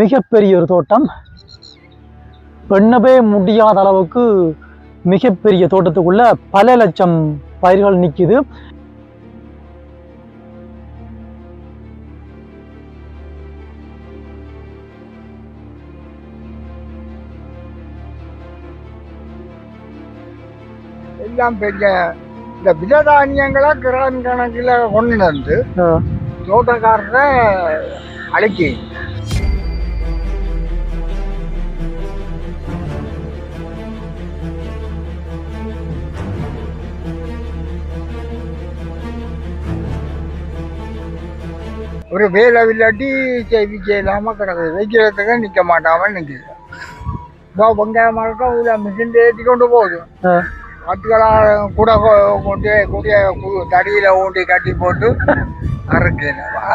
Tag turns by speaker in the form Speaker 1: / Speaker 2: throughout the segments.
Speaker 1: மிகப்பெரிய ஒரு தோட்டம். எண்ணவே முடியாத அளவுக்கு மிகப்பெரிய தோட்டத்துக்குள்ள பல லட்சம் பயிர்கள் நிக்குது.
Speaker 2: எல்லாம் பெரிய இந்த விததானியங்களை கிராம் கணக்கில் கொண்டு வந்து தோட்டக்காரரை அழைக்கி. ஒரு வேலை இல்லாட்டி செய்திக்க இல்லாமல் கிடக்குது. வைக்கிறதுக்கு நிற்க மாட்டாமல் நிற்கிது இப்போ வெங்காயம் மரட்டும் இதில் மிஷின் ஏற்றி கொண்டு போகுது. ஆட்களாக கூட கொண்டு கூடிய தடியில ஊட்டி கட்டி போட்டு அறுக்கிறவா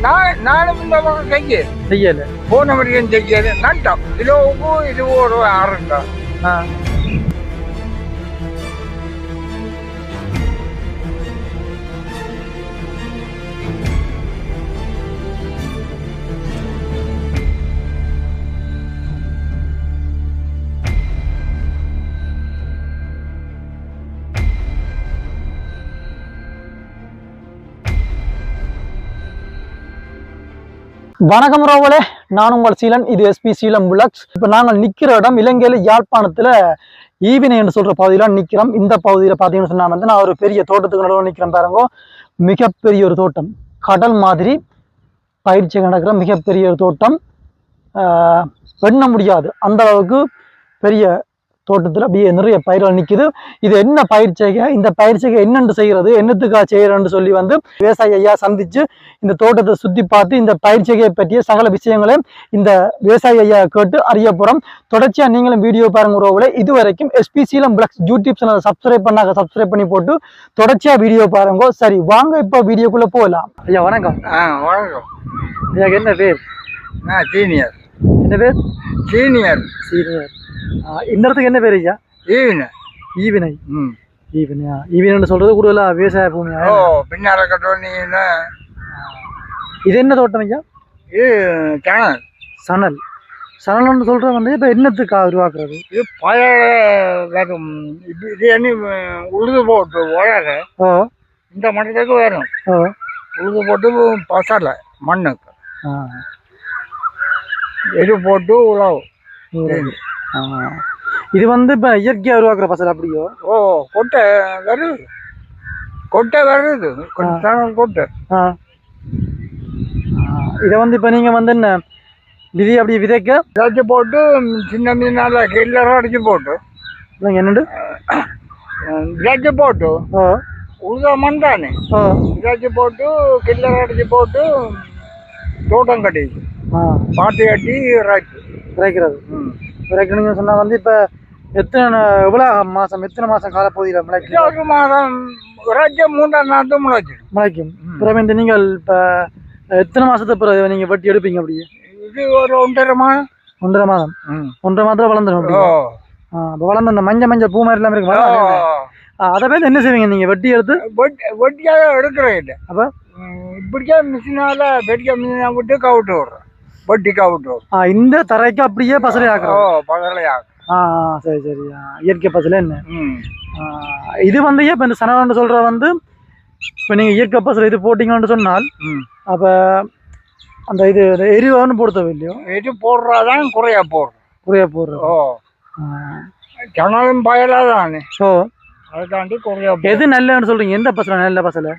Speaker 2: நான் நானும் இந்த பக்கம் செய்ய
Speaker 1: செய்யல.
Speaker 2: போன வரைக்கும் செய்யது நட்டம்
Speaker 1: வணக்கம் ரோவலே நான் உங்கள் சீலன் இது எஸ்பி சீலம் புலக்ஸ் இப்போ நாங்கள் நிற்கிற இடம் இலங்கையில் யாழ்ப்பாணத்தில் ஈவினை என்று சொல்கிற பகுதியில் நிற்கிறோம் இந்த பகுதியில் பார்த்தீங்கன்னு சொன்னால் வந்து நான் ஒரு பெரிய தோட்டத்துக்கு நடுவில் நிற்கிறேன் பாருங்க. மிகப்பெரிய ஒரு தோட்டம். கடல் மாதிரி பயிற்சி நடக்கிற மிகப்பெரிய ஒரு தோட்டம். ஆஹ் எண்ண முடியாது. அந்த அளவுக்கு பெரிய தோட்டத்தில் அப்படியே நிறைய பயிர்கள் நிற்குது இது என்ன பயிற்சிகை இந்த பயிற்சிகை என்னென்று செய்கிறது? என்னத்துக்காக செய்கிறேன்னு சொல்லி வந்து விவசாய ஐயா சந்திச்சு இந்த தோட்டத்தை சுத்தி பார்த்து இந்த பயிற்சிகையை பற்றிய சகல விஷயங்களையும் இந்த விவசாய ஐயா கேட்டு அறிய போறோம். தொடர்ச்சியா நீங்களும் வீடியோ பாருங்க உறவுகளே இது வரைக்கும் எஸ்பி சீலம் பிளக்ஸ் யூடியூப் சேனல் சப்ஸ்கிரைப் பண்ணாங்க சப்ஸ்கிரைப் பண்ணி போட்டு தொடர்ச்சியா வீடியோ பாருங்க. சரி வாங்க இப்போ வீடியோக்குள்ள போகலாம். ஐயா வணக்கம்.
Speaker 2: ஆ வணக்கம்.
Speaker 1: ஐயா என்ன பேர்?
Speaker 2: நான் சீனியர்.
Speaker 1: என்ன பேர்?
Speaker 2: சீனியர்.
Speaker 1: சீனியர். இந்த இடத்துக்கு என்ன பேர் ஐயா?
Speaker 2: ஈவினர்
Speaker 1: ஈவினை.
Speaker 2: ம்.
Speaker 1: ஈவினையா? ஈவினைன்னு சொல்றது கூடுதலா விவசாய பூமியா
Speaker 2: ஓ பின்னால கட்டோன்னு
Speaker 1: இது என்ன தோட்டம் ஐயா?
Speaker 2: இது கிணறு
Speaker 1: சணல். சணல்னு சொல்றது வந்து இப்போ என்னத்துக்காக உருவாக்குறது?
Speaker 2: இது பழைய இது என்ன உழுது போட்டு உயர
Speaker 1: ஓ.
Speaker 2: இந்த மட்டத்துக்கு வரும்.
Speaker 1: ஓ.
Speaker 2: உழுது போட்டு பசலை மண்ணுக்கு. எரு போட்டு உழவு.
Speaker 1: இது வந்து இப்ப இயற்கையா உருவாக்குற பசல் அப்படியோ?
Speaker 2: ஓ கொட்டை வருது. கொட்டை வருது. கொஞ்சம் கொட்டை.
Speaker 1: ஆ. இதை வந்து இப்ப நீங்க வந்து என்ன விதி அப்படி விதைக்க?
Speaker 2: இதாச்சு போட்டு சின்ன மீனால கில்லரை அடிச்சு போட்டு.
Speaker 1: இல்லைங்க என்னண்டு?
Speaker 2: இதாச்சு போட்டு. உழுத மண் தானே
Speaker 1: ஓ
Speaker 2: இதாச்சு போட்டு கில்லரை அடிச்சு போட்டு தோட்டம் கட்டி
Speaker 1: ஆ.
Speaker 2: பாத்தி கட்டி ரைட்டு
Speaker 1: விதைக்கிறது
Speaker 2: ம்.
Speaker 1: விதைக்கணும்னு சொன்னா வந்து இப்ப எத்தனை எவ்வளவு மாசம் எத்தனை மாசம் காலப்பகுதியில முளைக்கும்
Speaker 2: மாதம் ஒரு மூன்றாம் நாட்டு முளைச்சிடும்
Speaker 1: முளைக்கும். பிறகு இந்த நீங்கள் இப்ப எத்தனை மாசத்தை பிறகு நீங்க வெட்டி எடுப்பீங்க அப்படியே?
Speaker 2: இது ஒரு ஒன்றரை மாதம்.
Speaker 1: ஒன்றரை மாதம். ஒன்றரை மாதத்துல வளர்ந்துடும் அப்ப வளர்ந்த அந்த மஞ்சள் மஞ்சள் பூ மாதிரி எல்லாம் இருக்கு அதை பேர் என்ன செய்வீங்க நீங்க வெட்டி எடுத்து?
Speaker 2: வெட்டி வெட்டியாக எடுக்கிறேன் இல்லை
Speaker 1: அப்ப?
Speaker 2: இப்படிக்கா மிஷினால வெட்டிக்க மிஷினை விட்டு கவுட்டு விட்றேன். வெட்டி கவுட்டு விட்றேன்
Speaker 1: ஆ, இந்த தரைக்கு அப்படியே பசலை ஆக்குறோம்.
Speaker 2: பகலையாக
Speaker 1: ஆ ஆ, சரி சரி. இயற்கை பசல என்ன? இது வந்து இப்போ இந்த சனவன்னு சொல்ற வந்து இப்போ நீங்க இயற்கை பசல இது போட்டீங்கன்னு சொன்னால் அப்ப அந்த இது எரிவான்னு போட தேவையில்லையோ
Speaker 2: இது போடுறாதான் குறையா போடுறோம்.
Speaker 1: குறைய போடுறது
Speaker 2: ஓ. ஜனலும் பயலா தானே
Speaker 1: ஓ
Speaker 2: அதை தாண்டி குறையா
Speaker 1: எது நல்லன்னு சொல்றீங்க? எந்த பசல? நல்ல பசல?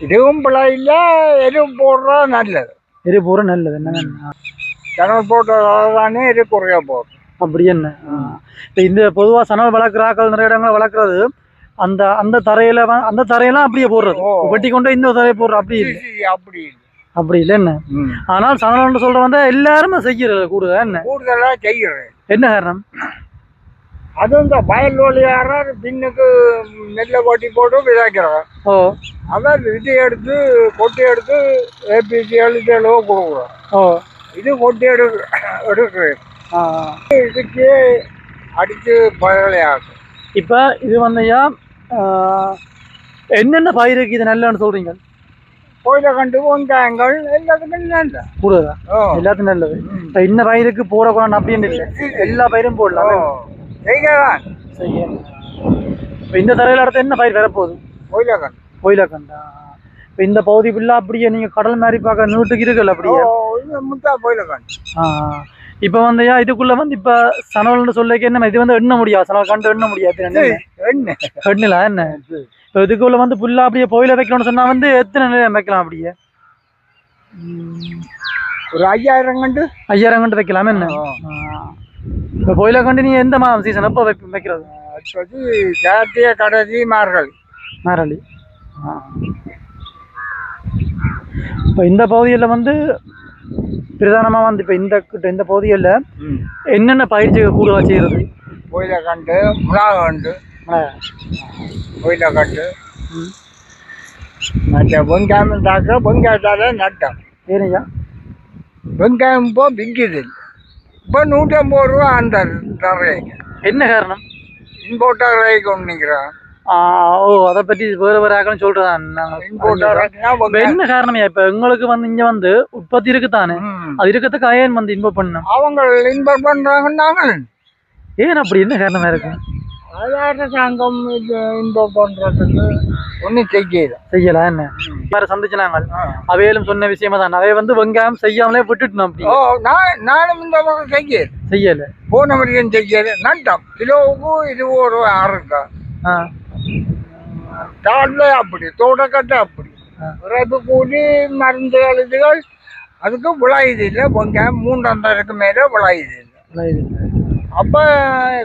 Speaker 2: இதுவும் பிள்ளை இல்லை எதுவும் போடுறா நல்லது.
Speaker 1: எரி போற நல்லது என்ன
Speaker 2: தானே இது குறையா போடுறோம்
Speaker 1: அப்படி என்ன? இப்போ இந்த பொதுவா சனல் வளர்க்குற ஆக்கள் நிறைய இடங்கள் வளர்க்குறது அந்த அந்த தரையில அந்த தரையெல்லாம் அப்படியே போடுறது. வெட்டி கொண்டு இந்த தரையை போடுற அப்படி
Speaker 2: அப்படி இல்லை.
Speaker 1: அப்படி இல்லை என்ன. ஆனால் சனல்னு சொல்ற வந்து எல்லாருமே செய்யறது கூட என்ன?
Speaker 2: கூடுதலா செய்கிறேன்
Speaker 1: என்ன காரணம்?
Speaker 2: அது இந்த வயல் வழியாரர் பின்னுக்கு நெல்லை கொட்டி போட்டு விதைக்கிறார்
Speaker 1: ஓ.
Speaker 2: அதான் இது எடுத்து கொட்டி எடுத்து ஏபிசி எழுதி எழுவ கொடுக்குறோம்.
Speaker 1: ஓ.
Speaker 2: இது கொட்டி எடு எடுக்கிறேன். இதுக்கு அடித்து பழலையாகும்
Speaker 1: இப்போ இது வந்துயா என்னென்ன பயிருக்கு இது நல்லன்னு சொல்றீங்க?
Speaker 2: கோயிலை கண்டு வெங்காயங்கள் எல்லாத்துக்கும் நல்ல
Speaker 1: கூடுதலா எல்லாத்துக்கும் நல்லது இந்த பயிருக்கு போடக்கூடாது அப்படின்னு இல்லை. எல்லா பயிரும் போடலாம். சரி இப்போ இந்த தரையில் அடுத்து என்ன பயிர் வரப்போகுது?
Speaker 2: கோயிலை கண்டு
Speaker 1: கோயிலக்கண்டா இப்போ இந்த பகுதி ஃபுல்லாக அப்படியே நீங்கள் கடல் மாதிரி பார்க்க நீட்டுக்கு இருக்குல்ல அப்படியே?
Speaker 2: முத்தா கோயிலை கண்டு
Speaker 1: ஆ இப்போ வந்துயா இதுக்குள்ள வந்து இப்போ சனவல்னு சொல்லிக்க என்ன இது வந்து எண்ண முடியாது சனவல் கண்டு எண்ண முடியாது என்ன எண்ணல என்ன இப்போ இதுக்குள்ள வந்து ஃபுல்லாக அப்படியே கோயில வைக்கணும்னு சொன்னா வந்து எத்தனை நிலையம் வைக்கலாம் அப்படியே?
Speaker 2: ஒரு ஐயாயிரம் கண்டு?
Speaker 1: ஐயாயிரம் கண்டு வைக்கலாம் என்ன? இப்போ கோயில கண்டு நீ எந்த மாதம் சீசன் எப்போ வைப்ப வைக்கிறது?
Speaker 2: அடுத்தது ஜாத்திய கடைசி மார்கள்
Speaker 1: மாரளி இப்போ இந்த பகுதியில் வந்து பிரதானமாக வந்து இப்போ இந்த கிட்ட இந்த பகுதியில் என்னென்ன பயிற்சிகள் கூடுதலாக செய்கிறது?
Speaker 2: கோயிலை கண்டு மிளகா கண்டு கோயிலை கண்டு. மற்ற வெங்காயம் தாக்க வெங்காயத்தால நட்டம்.
Speaker 1: ஏனையா
Speaker 2: வெங்காயம் இப்போ விற்கிது இப்போ நூற்றம்பது ரூபா அந்த தரைங்க
Speaker 1: என்ன காரணம்?
Speaker 2: இம்போர்ட்டர் ரேக்கு ஒன்று நிற்கிறான்
Speaker 1: ஆ, ஓ அதை பற்றி வேறு வேறு ஆக்கணும் சொல்கிறதான் நாங்கள். என்ன காரணம் இப்போ எங்களுக்கு வந்து இங்கே வந்து உற்பத்தி இருக்குதானே? அது இருக்கத்துக்கு ஏன் வந்து இன்பம் பண்ணணும்.
Speaker 2: அவங்க இன்போர்ட் பண்ணுறாங்கன்னாங்க
Speaker 1: ஏன் அப்படி என்ன காரணமா இருக்கு?
Speaker 2: அதாவது சங்கம் இது இன்போர்ட் பண்ணுறதுக்கு ஒன்றும் செய்யல.
Speaker 1: செய்யல என்ன? வேற சந்திச்சு நாங்கள் அவையிலும் சொன்ன விஷயமா தான். அவைய வந்து வெங்காயம் செய்யாமலே விட்டுட்டோம் அப்படி.
Speaker 2: ஓ நான் நானும் இந்த பக்கம் செய்யல.
Speaker 1: செய்யல.
Speaker 2: போன வரைக்கும் செய்யல. நட்டம் கிலோவுக்கு இருபது ரூபா ஆறுக்கா தாழ்ல அப்படி தோட்டக்கட்டை அப்படி.
Speaker 1: ஆ.
Speaker 2: உரைப்பு கூலி மருந்துகள் இதுகள் அதுக்கு விளையுது இல்லை. வெங்காயம் மூன்றாந்தருக்கு மேலே விளையுது இல்லை.
Speaker 1: விளையுது.
Speaker 2: அப்போ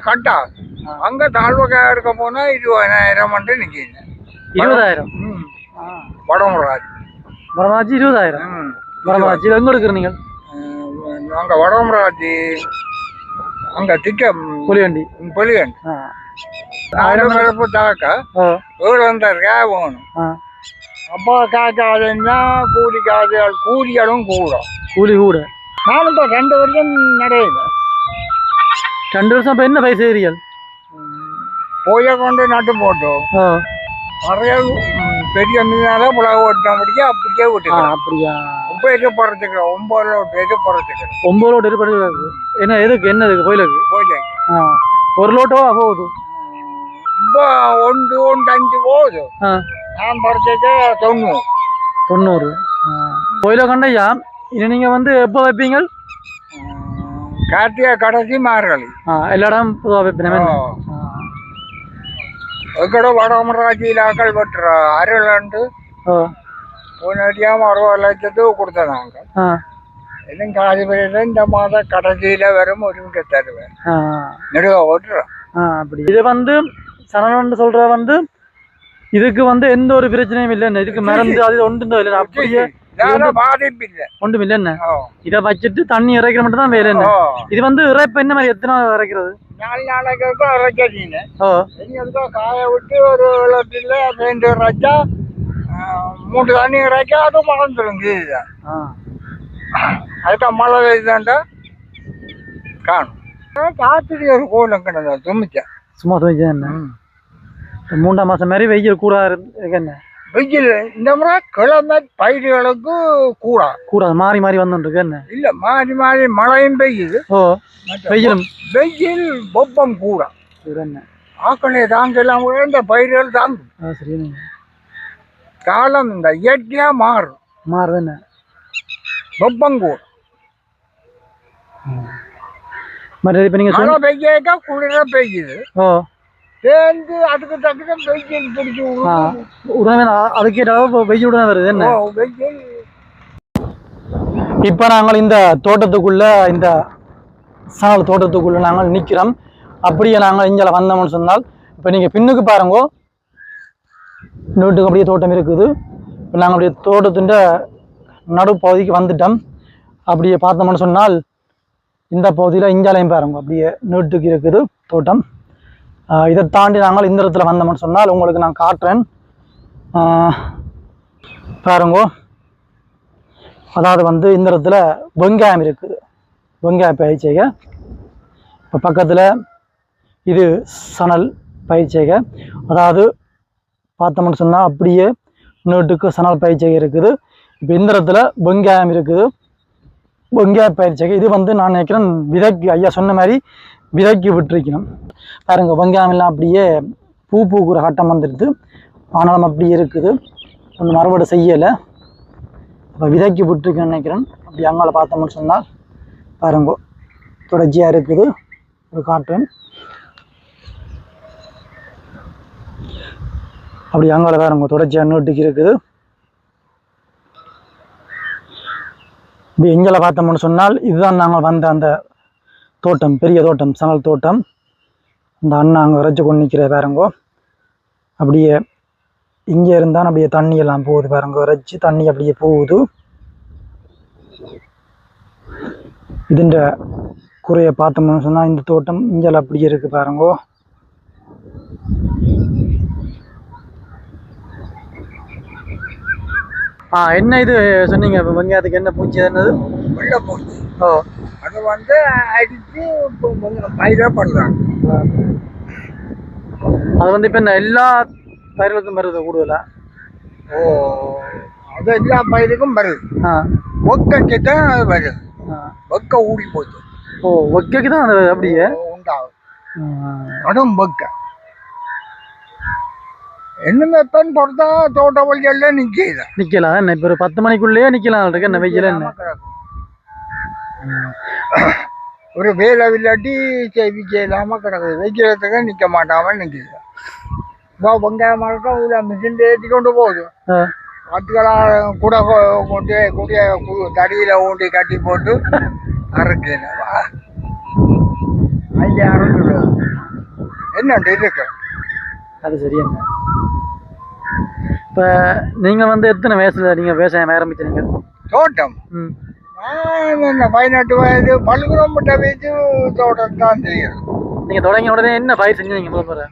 Speaker 2: கட்டா. அங்கே தாழ்வக்காய் எடுக்க போனால் இருபதாயிரம் நிற்கிது
Speaker 1: இருபதாயிரம்.
Speaker 2: ம். வடமுறாஜ்
Speaker 1: வரமாச்சு இருபதாயிரம்.
Speaker 2: ம்.
Speaker 1: வரமாச்சு எங்க எடுக்கிற நீங்கள்?
Speaker 2: அங்கே வடமுறாஜ் அங்கே திக்க
Speaker 1: புலிவண்டி. ஆ.
Speaker 2: ஆயிரம் பிறப்பு தாக்க. ஏழு வந்தாருக்காக போகணும்
Speaker 1: ஆ.
Speaker 2: அப்போ காக்காதுன்னா கூலி காதுகள் கூலிகளும் கூடும்
Speaker 1: கூலி கூட.
Speaker 2: நானும் இப்போ ரெண்டு வருஷம் நடையில.
Speaker 1: ரெண்டு வருஷம் இப்போ என்ன பயிர் செய்கிறீர்கள்
Speaker 2: போய கொண்டு நட்டு போட்டோம். நிறைய பெரிய மீனால புலவு ஓட்ட முடியும் அப்படியே
Speaker 1: ஆ
Speaker 2: விட்டுக்கிறோம்
Speaker 1: அப்படியா?
Speaker 2: ஒன்பது போகிறதுக்கிறோம் ஒன்பது பேருக்கு போகிறதுக்கிறோம்
Speaker 1: ஒம்பது லோட் எடுப்பது என்ன எதுக்கு என்ன இதுக்கு கோயிலுக்கு? ஆ ஒரு லோட்டோ போகுது?
Speaker 2: இப்போ ஒன்று ஒன்று அஞ்சு போகுது. நான் பறிச்சது தொண்ணூறு.
Speaker 1: தொண்ணூறு. கோயிலை கண்டையா? இனி நீங்கள் வந்து எப்போ வைப்பீங்க
Speaker 2: கார்த்திகை கடைசி மார்கழி.
Speaker 1: ஆ எல்லா இடம் பொதுவாக வைப்பேன்
Speaker 2: எங்கட வடமராட்சியிலாக்கள் வெட்டுற அருளண்டு
Speaker 1: ஓ
Speaker 2: போனடியாம அறுபது லட்சத்துக்கு கொடுத்தனாங்க
Speaker 1: ஆ.
Speaker 2: இன்னும் காதி பேரில் இந்த மாதம் கடைசியில் வரும் ஒரு மிக்க தருவேன் நெடுக ஓட்டுறோம்
Speaker 1: அப்படி. இது வந்து சரணன் சொல்ற வந்து இதுக்கு வந்து எந்த ஒரு பிரச்சனையும் இல்லை இதுக்கு மறந்து அது ஒன்றும் இல்லை அப்படியே
Speaker 2: பாதிப்பு இல்லை
Speaker 1: ஒன்றும் இல்லை என்ன இதை வச்சுட்டு தண்ணி இறைக்கிற மட்டும் தான் வேலை என்ன இது வந்து இறைப்பு என்ன மாதிரி எத்தனை இறைக்கிறது?
Speaker 2: நாளைக்கு இருக்கும் இறக்கீங்க
Speaker 1: ஓ
Speaker 2: எங்களுக்கு காய விட்டு ஒரு வெள்ளத்தில் ரெண்டு இறைச்சா மூணு தண்ணி இறைக்க அது மறந்துடும்
Speaker 1: ஆ
Speaker 2: அதுக்கு மழை பெய்யுதாண்டா காணும் காத்திரி ஒரு கோலம் கிடந்தா தும்பிச்சா
Speaker 1: சும்மா இந்த மூன்றாம் மாசம் மாதிரி வெயில் கூட இருக்கு என்ன
Speaker 2: வெயில் இந்த முறை கிழமை பயிர்களுக்கு கூடா.
Speaker 1: கூட மாறி மாறி வந்துருக்கு என்ன?
Speaker 2: இல்ல மாறி மாறி மழையும் பெய்யுது.
Speaker 1: ஓ வெயிலும்.
Speaker 2: வெயில் வெப்பம் கூடா.
Speaker 1: என்ன?
Speaker 2: ஆக்களே தாங்கலாம் கூட இந்த பயிர்கள் தாங்கும்.
Speaker 1: சரி
Speaker 2: காலம் இந்த இயற்கையா மாறும்.
Speaker 1: மாறுது என்ன?
Speaker 2: வெப்பம் கூடும்.
Speaker 1: மற்ற இப்போ நீங்கள்
Speaker 2: மழை பெய்யாக்கா குளிர பெய்யுது.
Speaker 1: ஓ.
Speaker 2: சேர்ந்து அதுக்கு தகுந்த வெயில் பிடிச்சி.
Speaker 1: உடனே அளவு வெயில் உடனே வருது என்ன?
Speaker 2: வெயில்
Speaker 1: இப்போ நாங்கள் இந்த தோட்டத்துக்குள்ள இந்த சால் தோட்டத்துக்குள்ள நாங்கள் நிற்கிறோம் அப்படியே நாங்கள் இங்கே வந்தோம்னு சொன்னால் இப்போ நீங்கள் பின்னுக்கு பாருங்க. வீட்டுக்கு அப்படியே தோட்டம் இருக்குது. இப்போ நாங்கள் அப்படியே தோட்டத்தின் நடுப்பகுதிக்கு வந்துட்டோம். அப்படியே பார்த்தோம்னு சொன்னால் இந்த பகுதியில் இஞ்சாலையும் பாருங்க அப்படியே நீட்டுக்கு இருக்குது தோட்டம். இதை தாண்டி நாங்கள் இந்த இடத்துல வந்தோம்னு சொன்னால் உங்களுக்கு நான் காட்டுறேன். பாருங்கோ. அதாவது வந்து இந்த இடத்துல வெங்காயம் இருக்குது. வெங்காய பயிற்சிக இப்போ பக்கத்தில் இது சணல் பயிற்சிக அதாவது பார்த்தோம்னு சொன்னால் அப்படியே நோட்டுக்கு சணல் பயிற்சிகை இருக்குது. இப்போ இந்த இடத்துல வெங்காயம் இருக்குது. வெங்காய பயிற்சிகை இது வந்து நான் நினைக்கிறேன் விதைக்கு ஐயா சொன்ன மாதிரி விதைக்கு விட்டுருக்கணும். பாருங்க வெங்காயம் அப்படியே பூ பூக்குற கட்டம் வந்துடுது. ஆனாலும் அப்படியே இருக்குது. அந்த மறுபடி செய்யலை. இப்போ விதைக்கு விட்டுருக்கேன்னு நினைக்கிறேன். அப்படி அங்கால பார்த்தோம்னு சொன்னால் பாருங்க தொடர்ச்சியாக இருக்குது. ஒரு காட்டன் அப்படி அங்கால பாருங்க தொடர்ச்சியாக நீட்டுக்கு இருக்குது. இப்படி எங்களை பார்த்தோம்னு சொன்னால் இதுதான் நாங்கள் வந்த அந்த தோட்டம் பெரிய தோட்டம் சணல் தோட்டம். இந்த அண்ணா அங்கே வரைச்சி கொண்டு நிற்கிற பாருங்கோ. அப்படியே இங்கே இருந்தால் அப்படியே தண்ணி எல்லாம் போகுது பாருங்க. வரைச்சி தண்ணி அப்படியே போகுது. இதுன்ற குறைய பார்த்தோம்னு சொன்னால் இந்த தோட்டம் இங்கே அப்படியே இருக்கு பாருங்கோ. ஆ என்ன இது சொன்னீங்க? வெங்காயத்துக்கு என்ன பூச்சி என்னது?
Speaker 2: வெள்ளை போச்சு.
Speaker 1: ஓ.
Speaker 2: வந்து அடித்து பயிராக பண்ணுறாங்க
Speaker 1: அது வந்து இப்போ என்ன எல்லா பயிர்களுக்கும் வருது கூடுதலா?
Speaker 2: ஓ அது எல்லா பயிருக்கும் வருது. ஒக்கைக்கு தான் அது வருது. ஒக்க ஊடி போச்சு.
Speaker 1: ஓ ஒக்கைக்கு தான் அது அப்படியே?
Speaker 2: உண்டாகும். கடும் ஒக்க. என்ன பெண் பொறுத்தா தோட்ட வழியெல்லாம் நிற்கிது
Speaker 1: நிக்கலாம் என்ன இப்போ ஒரு பத்து மணிக்குள்ளேயே நிக்கலாம். இருக்கு என்ன வெயில் என்ன?
Speaker 2: ஒரு வேலை இல்லாட்டி இல்லாம கிடக்குது வைக்கிறதுக்கு நிக்க மாட்டாம நிக்குது இப்போ வெங்காயம் மரக்கம் உள்ள மிஷின் ஏற்றி கொண்டு போகுது. ஆட்களாக கூட கொண்டு கூடிய தடியில ஊண்டி கட்டி போட்டு அறுக்கல ஐயா அறுக்குது என்னண்டு இருக்கு?
Speaker 1: அது சரியாங்க இப்போ நீங்கள் வந்து எத்தனை வயசுல நீங்கள் விவசாயம் ஆரம்பிச்சீங்க?
Speaker 2: தோட்டம்.
Speaker 1: ம்.
Speaker 2: என்ன பதினெட்டு வயது பல்குறம்பட்ட வயசு தோட்டம் தான் செய்யணும்
Speaker 1: நீங்கள் தொடங்கின உடனே என்ன பயிர் செஞ்சீங்க முதல் முறை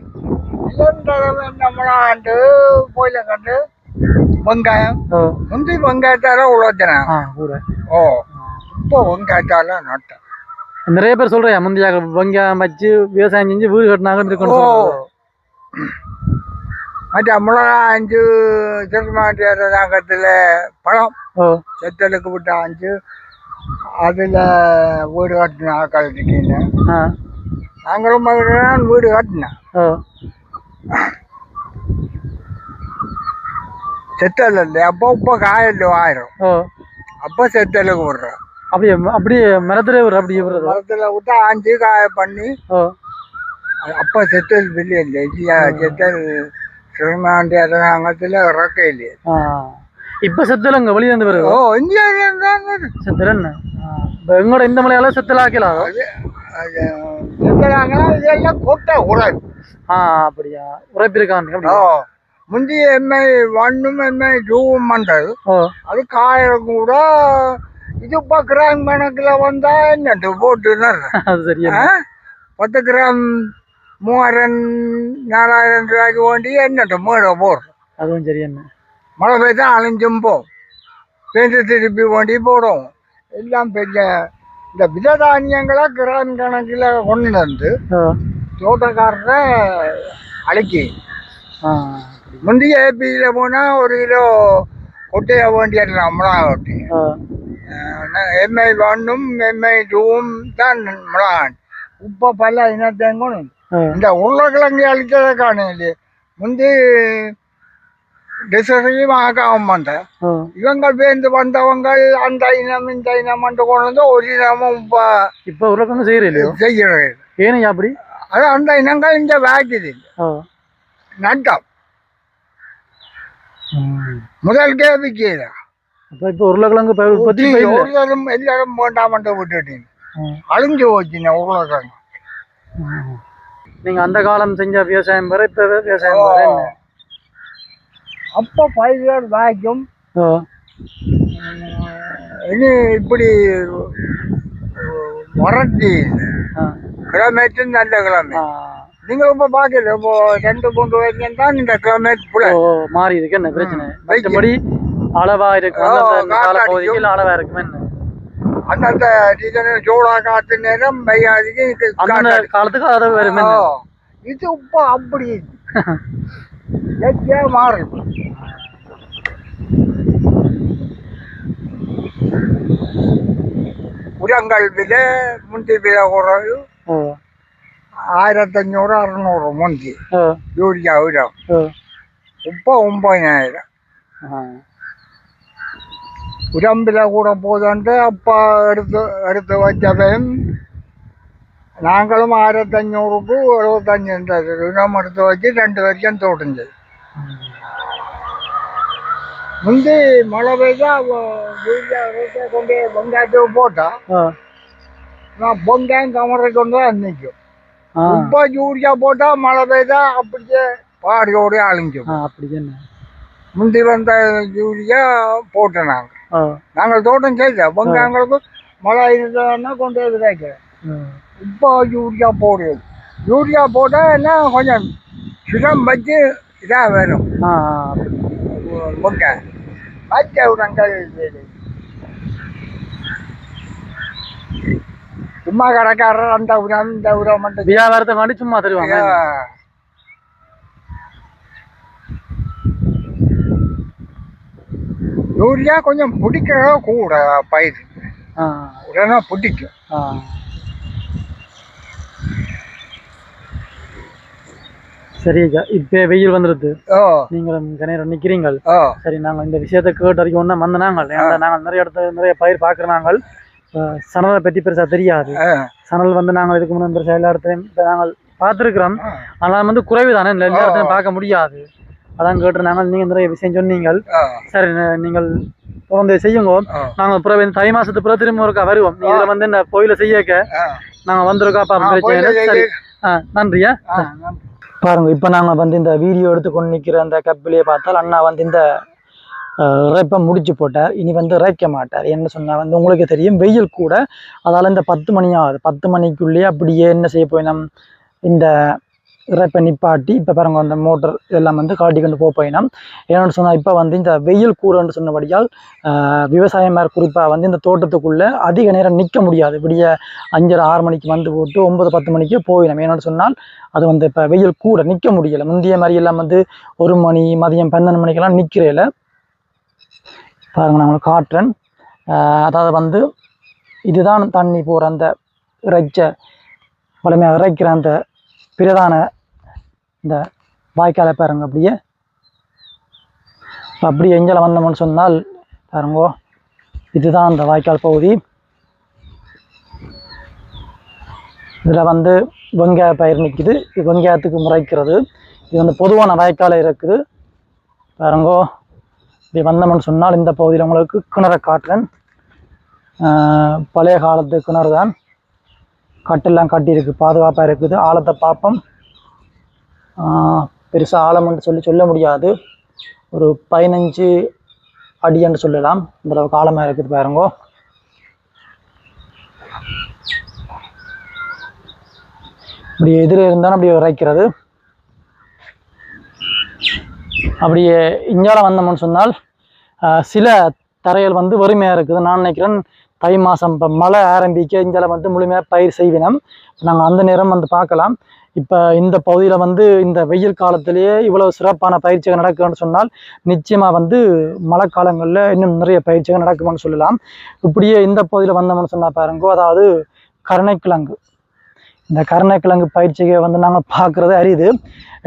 Speaker 2: நம்மளாண்டு கோயில கண்டு வெங்காயம். முந்தி வெங்காயத்தால உழத்தினேன் ஓ இப்போ வெங்காயத்தால நட்டேன்.
Speaker 1: நிறைய பேர் சொல்கிறேன் முந்தைய வெங்காயம் வச்சு விவசாயம் செஞ்சு வீடு கட்டினாங்கன்னு இருக்கணும்
Speaker 2: மற்ற மிளகா அஞ்சு திருமாட்டி அரசாங்கத்தில் பழம். செத்தலுக்கு விட்ட அஞ்சு அதில் வீடு கட்டின ஆக்கள் இருக்கீங்க.
Speaker 1: ஆ.
Speaker 2: நாங்களும் மகன் வீடு கட்டினேன் செத்தல் இல்லை. அப்போ இப்போ காயல் ஆயிரும். அப்போ செத்தலுக்கு விடுறோம்.
Speaker 1: அப்படியே அப்படியே மரத்துல ஒரு அப்படியே வருது
Speaker 2: மரத்தில் விட்டா அஞ்சு காய பண்ணி அப்போ செத்தல் பில்லு இல்லை செத்தல் சிறுமாண்டி அரசாங்கத்தில் இறக்க இல்லையே.
Speaker 1: இப்போ செத்தல் அங்கே வெளியே இருந்து வருது
Speaker 2: ஓ இங்கே இருந்தாங்க
Speaker 1: செத்தல் என்ன? இப்போ எங்களோட இந்த மலையால செத்தல் ஆக்கலாம்
Speaker 2: அது அது செத்தலாங்கன்னா இதெல்லாம் கொட்டை உடல்
Speaker 1: ஆ அப்படியா. உரைப்பு இருக்காங்க
Speaker 2: ஓ
Speaker 1: அப்படியா
Speaker 2: முந்தைய எம்ஐ ஒன்னும் எம்ஐ டூவும் பண்ணுறது
Speaker 1: ஓ.
Speaker 2: அது காயம் கூட இது இப்போ கிராம் கணக்கில் வந்தா என்னட்டு போட்டுன்னு
Speaker 1: அது சரியா?
Speaker 2: பத்து கிராம் மூவாயிரம் நாலாயிரம் ரூபாய்க்கு வேண்டி என்னட்டு மேடை போடுறோம்.
Speaker 1: அதுவும் சரி என்ன?
Speaker 2: மழை பெய்தா அழிஞ்சும் போ. பெஞ்சு திருப்பி வேண்டி போடும். எல்லாம் பெரிய இந்த விததானியங்களை கிராம் கணக்கில் கொண்டு வந்து தோட்டக்காரரை அழைக்கி. முந்தைய ஏபியில் போனால் ஒரு கிலோ கொட்டையை வேண்டியடலாம் மிளகா கொட்டி. எம்ஐ ஒன்னும் எம்ஐ டூவும் தான் மிளகான் இப்போ பல இனத்தேங்கணும் இந்த உருளைக்கிழங்கு அழித்ததை காணையிலே முந்தி டிசையும் ஆக்காம மாட்டேன்
Speaker 1: ஓ.
Speaker 2: இவங்க பேர்ந்து வந்தவங்க அந்த இனம் இந்த இனம் கொண்டு வந்து ஒரு இனமும் இப்போ
Speaker 1: இப்போ உருளைக்கிழங்கு செய்யறீங்களோ?
Speaker 2: செய்கிறது
Speaker 1: ஏனையா அப்படி?
Speaker 2: அது அந்த இனங்கள் இங்கே வாய்க்குது
Speaker 1: ஓ.
Speaker 2: நட்டம். முதல் கேபிக்கு
Speaker 1: அப்போ இப்போ உருளைக்கிழங்கு இப்போ இல்லை
Speaker 2: எல்லாரும் வேண்டாமட்டு விட்டுட்டீங்க. அழிஞ்சு போச்சுங்க உருளைக்கிழங்கு
Speaker 1: ம். நீங்க அந்த காலம் செஞ்ச விவசாயம் வர இப்ப விவசாயம்
Speaker 2: அப்போ பயிர்கள் வாய்க்கும்
Speaker 1: ஓ
Speaker 2: இனி இப்படி வறட்சி
Speaker 1: ஆ.
Speaker 2: கிளைமேட்டு நல்ல கிளைமேட்
Speaker 1: ஆ.
Speaker 2: நீங்க இப்ப பாக்கல இப்போ ரெண்டு மூன்று வரைக்கும் தான் இந்த புல
Speaker 1: ஓ மாறி இருக்கு என்ன பிரச்சனை. மற்றபடி அளவா. பகுதியில் அளவா இருக்குமே
Speaker 2: அந்தந்த சீசனு சோளா காத்து நேரம் இது காத்தாடி.
Speaker 1: காலத்துக்கு அதை வருமே
Speaker 2: இது இப்ப அப்படி இயற்கையா மாறி உரங்கள் விலை முந்தி விலை குறைவு
Speaker 1: ஓ
Speaker 2: ஆயிரத்தஞ்சூறு அறுநூறு முந்தி
Speaker 1: ஓ
Speaker 2: யூரியா உரம்
Speaker 1: ஓ
Speaker 2: இப்போ ஒன்பதினாயிரம்
Speaker 1: ஆ.
Speaker 2: உரம் விலை கூட நாங்களும் ஆயிரத்தஞ்சூறுக்கு எழுபத்தஞ்சு இருந்தது உரம் எடுத்து வச்சு ரெண்டு வருஷம் தோட்டுஞ்சது முந்தி மழை பெய்தா கொண்டு வெங்காயத்துக்கு போட்டா நான் பொங்காயம் கமரை கொண்டு தான் நிற்கும் இப்போ யூரியா போட்டா மழை பெய்தா அப்படியே பாடியோட அழிஞ்சும்
Speaker 1: ஆ அப்படி
Speaker 2: முந்தி வந்த யூரியா போட்டோம் நாங்கள் நாங்கள் தோட்டம் செய்த வெங்காயங்களுக்கு மழை இருந்ததுன்னா கொண்டு விதைக்க
Speaker 1: ஓ.
Speaker 2: இப்போ யூரியா போடுறது யூரியா போட்டால் கொஞ்சம் சிரம் வச்சு இதாக
Speaker 1: அப்படி.
Speaker 2: வெங்காயம் மற்ற உரங்கள். சும்மா கடைக்காரர் அந்த உரம் இந்த உரம் மட்டும்.
Speaker 1: வியாபாரத்துக்காண்டி சும்மா தருவாங்க.
Speaker 2: யூரியா கொஞ்சம் பிடிக்கிறதோ கூட பயிர். உடனே பிடிக்கும்.
Speaker 1: சரி ஐயா இப்போ வெயில் வந்துடுது
Speaker 2: ஓ.
Speaker 1: நீங்கள் நேரம் நிற்கிறீங்கள் சரி நாங்கள் இந்த விஷயத்தை கேட்டு வரைக்கும் ஒன்றா வந்த நாங்கள் நாங்கள் நிறைய இடத்துல நிறைய பயிர் பார்க்குற நாங்கள் சணலை பற்றி பெருசாக தெரியாது. சணல் வந்து நாங்கள் இதுக்கு முன்னாடி பெருசாக எல்லா இடத்துலையும் இப்போ நாங்கள் பார்த்துருக்குறோம். ஆனால் வந்து குறைவு தானே இல்லை எல்லா இடத்துலையும் பார்க்க முடியாது. அதான் கேட்டு நாங்கள் நீங்கள் நிறைய விஷயம் சொன்னீங்கள். சரி நீங்கள் தொடர்ந்து செய்யுங்க.
Speaker 2: ஆ.
Speaker 1: நாங்கள் பிறகு தை மாசத்து பிறகு திரும்ப ஒருக்கா வருவோம். இதில் வந்து இந்த கோயிலை செய்யக்க. நாங்கள்
Speaker 2: செய்ய-
Speaker 1: ஆ நன்றியா. பாருங்க இப்போ நாங்கள் வந்து இந்த வீடியோ எடுத்து கொண்டு நிற்கிற அந்த கப்பிலேயே பார்த்தால் அண்ணா வந்து இந்த இறைப்பை முடிச்சு போட்டார். இனி வந்து இறைக்க மாட்டார். என்ன சொன்னால் வந்து உங்களுக்கு தெரியும் வெயில் கூட அதால் இந்த பத்து மணி ஆகுது. பத்து மணிக்குள்ளேயே அப்படியே என்ன செய்ய போயினோம் இந்த இறப்பை நிப்பாட்டி இப்போ பாருங்க அந்த மோட்டர் இதெல்லாம் வந்து காட்டி கொண்டு போக போயினோம். ஏன்னு சொன்னால் இப்போ வந்து இந்த வெயில் கூறன்னு சொன்னபடியால் விவசாயம் குறிப்பாக வந்து இந்த தோட்டத்துக்குள்ளே அதிக நேரம் நிற்க முடியாது. விடிய அஞ்சரை ஆறு மணிக்கு வந்து போட்டு ஒன்பது பத்து மணிக்கு போயிடும் ஏன்னு சொன்னால் அது வந்து இப்போ வெயில் கூட நிற்க முடியல. முந்தைய மாதிரி எல்லாம் வந்து ஒரு மணி மதியம் பன்னெண்டு மணிக்கெல்லாம் நிற்கிறேல பாருங்க நான் உங்களுக்கு காட்டுறேன். அதாவது வந்து இதுதான் தண்ணி போகிற அந்த இறைச்ச பழமையாக இறைக்கிற அந்த பிரதான இந்த வாய்க்காலை பாருங்க அப்படியே. அப்படியே எங்கே வந்தோம்னு சொன்னால் பாருங்கோ இதுதான் அந்த வாய்க்கால் பகுதி. இதில் வந்து வெங்காய பயிர் நிற்கிது இது வெங்காயத்துக்கு முறைக்கிறது. இது வந்து பொதுவான வாய்க்காலை இருக்குது. பாருங்கோ இப்படி வந்தோம்னு சொன்னால் இந்த பகுதியில் உங்களுக்கு கிணறை காட்டுறேன். பழைய காலத்து கிணறு தான் கட்டெல்லாம் கட்டியிருக்கு பாதுகாப்பாக இருக்குது. ஆழத்தை பார்ப்போம் பெருசாக ஆழம்னு சொல்லி சொல்ல முடியாது. ஒரு பதினஞ்சு அடின்னு சொல்லலாம். இந்த அளவுக்கு ஆழமாக இருக்குது பாருங்கோ. இப்படி எதிர இருந்தாலும் அப்படியே உரைக்கிறது. அப்படியே இஞ்சால வந்தோம்னு சொன்னால் ஆஹ், சில தரைகள் வந்து வறுமையாக இருக்குது. நான் நினைக்கிறேன் தை மாதம் இப்போ மழை ஆரம்பிக்க இஞ்சால வந்து முழுமையாக பயிர் செய்வினம். நாங்கள் அந்த நேரம் வந்து பார்க்கலாம். இப்போ இந்த பகுதியில் வந்து இந்த வெயில் காலத்திலேயே இவ்வளோ சிறப்பான பயிற்சிகள் நடக்குன்னு சொன்னால் நிச்சயமாக வந்து மழை காலங்களில் இன்னும் நிறைய பயிற்சிகள் நடக்கும்னு சொல்லலாம். இப்படியே இந்த பகுதியில் வந்தோம்னு சொன்னால் பாருங்கோ அதாவது கருணைக்கிழங்கு. இந்த கருணைக்கிழங்கு பயிற்சியை வந்து நாங்கள் பார்க்குறது அரியுது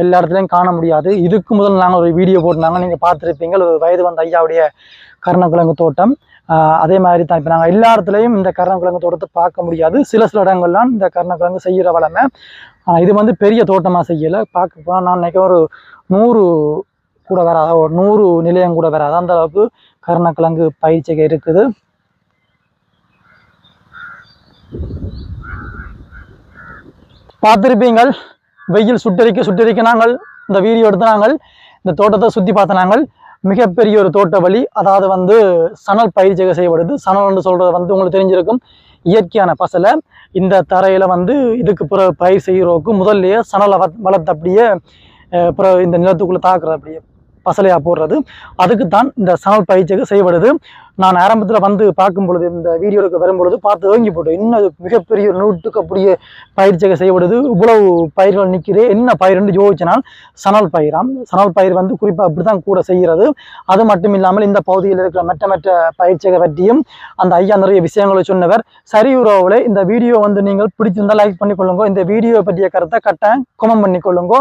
Speaker 1: எல்லா இடத்துலையும் காண முடியாது. இதுக்கு முதல் நாங்கள் ஒரு வீடியோ போட்டிருந்தாங்க. நீங்கள் பார்த்துருப்பீங்க. ஒரு வயது வந்த ஐயாவுடைய கருணைக்கிழங்கு தோட்டம். அதே மாதிரி தான். இப்போ நாங்கள் எல்லா இடத்துலையும் இந்த கருணக்கிழங்கு தோட்டத்தை பார்க்க முடியாது. சில சில இடங்கள்லாம் இந்த கருணக்கிழங்கு செய்கிற வளமை. ஆனால் இது வந்து பெரிய தோட்டமாக செய்யலை. பார்க்க போனால் நான் நினைக்கிறேன் ஒரு நூறு கூட வராத? ஒரு நூறு நிலையம் கூட வராது? அந்த அளவுக்கு கருணக்கிழங்கு பயிற்சிகை இருக்குது. பார்த்துருப்பீங்கள் வெயில் சுட்டரிக்க சுட்டரிக்க நாங்கள் இந்த வீடியோ எடுத்து நாங்கள் இந்த தோட்டத்தை சுற்றி பார்த்த நாங்கள். மிகப்பெரிய ஒரு தோட்ட வழி அதாவது வந்து சணல் பயிற்சிகை செய்யப்படுது. சணல்னு சொல்கிறது வந்து உங்களுக்கு தெரிஞ்சிருக்கும். இயற்கையான பசலை. இந்த தரையில் வந்து இதுக்கு பிற பயிர் செய்கிறோக்கு முதல்லையே சணலை வள- வளர்த்து அப்படியே பிற இந்த நிலத்துக்குள்ளே தாக்குற அப்படியே. பசலையாக போடுறது. அதுக்கு தான் இந்த சணல் பயிற்சிக்கு செய்யப்படுது. நான் ஆரம்பத்தில் வந்து பார்க்கும் பொழுது இந்த வீடியோவுக்கு வரும்பொழுது பார்த்து ஓங்கி போட்டேன். இன்னும் அது மிகப்பெரிய ஒரு நூற்றுக்கு அப்படியே பயிற்சியாக செய்யப்படுது. இவ்வளவு பயிர்கள் நிற்குது என்ன பயிர்னு யோசிச்சனால் சணல் பயிராம் சணல் பயிர் வந்து குறிப்பாக அப்படி தான் கூட செய்கிறது. அது மட்டும் இல்லாமல் இந்த பகுதியில் இருக்கிற மற்ற மற்ற பயிற்சியை பற்றியும் அந்த ஐயா நிறைய விஷயங்களை சொன்னவர். சரி உறவுகளே இந்த வீடியோ வந்து நீங்கள் பிடிச்சிருந்தா லைக் பண்ணிக்கொள்ளுங்க இந்த வீடியோ பற்றிய கருத்தை கட்டாயம் கமெண்ட் பண்ணிக்கொள்ளுங்க.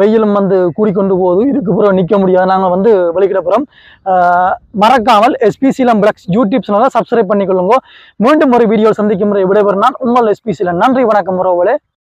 Speaker 1: வெயிலும் வந்து கூடிக்கொண்டு போகுது. இதுக்கு நிற்க முடியாது. நாங்கள் வந்து வெளிக்கிட போகிறோம் மறக்காமல் எஸ்பிசிலம் பிளக்ஸ் யூடியூப்ஸ்னால சப்ஸ்கிரைப் பண்ணிக்கொள்ளுங்க. மீண்டும் ஒரு வீடியோ சந்திக்கும் முறை விடைபெறும் நான் உங்கள் எஸ்பிசில நன்றி வணக்கம் உறவுகளே.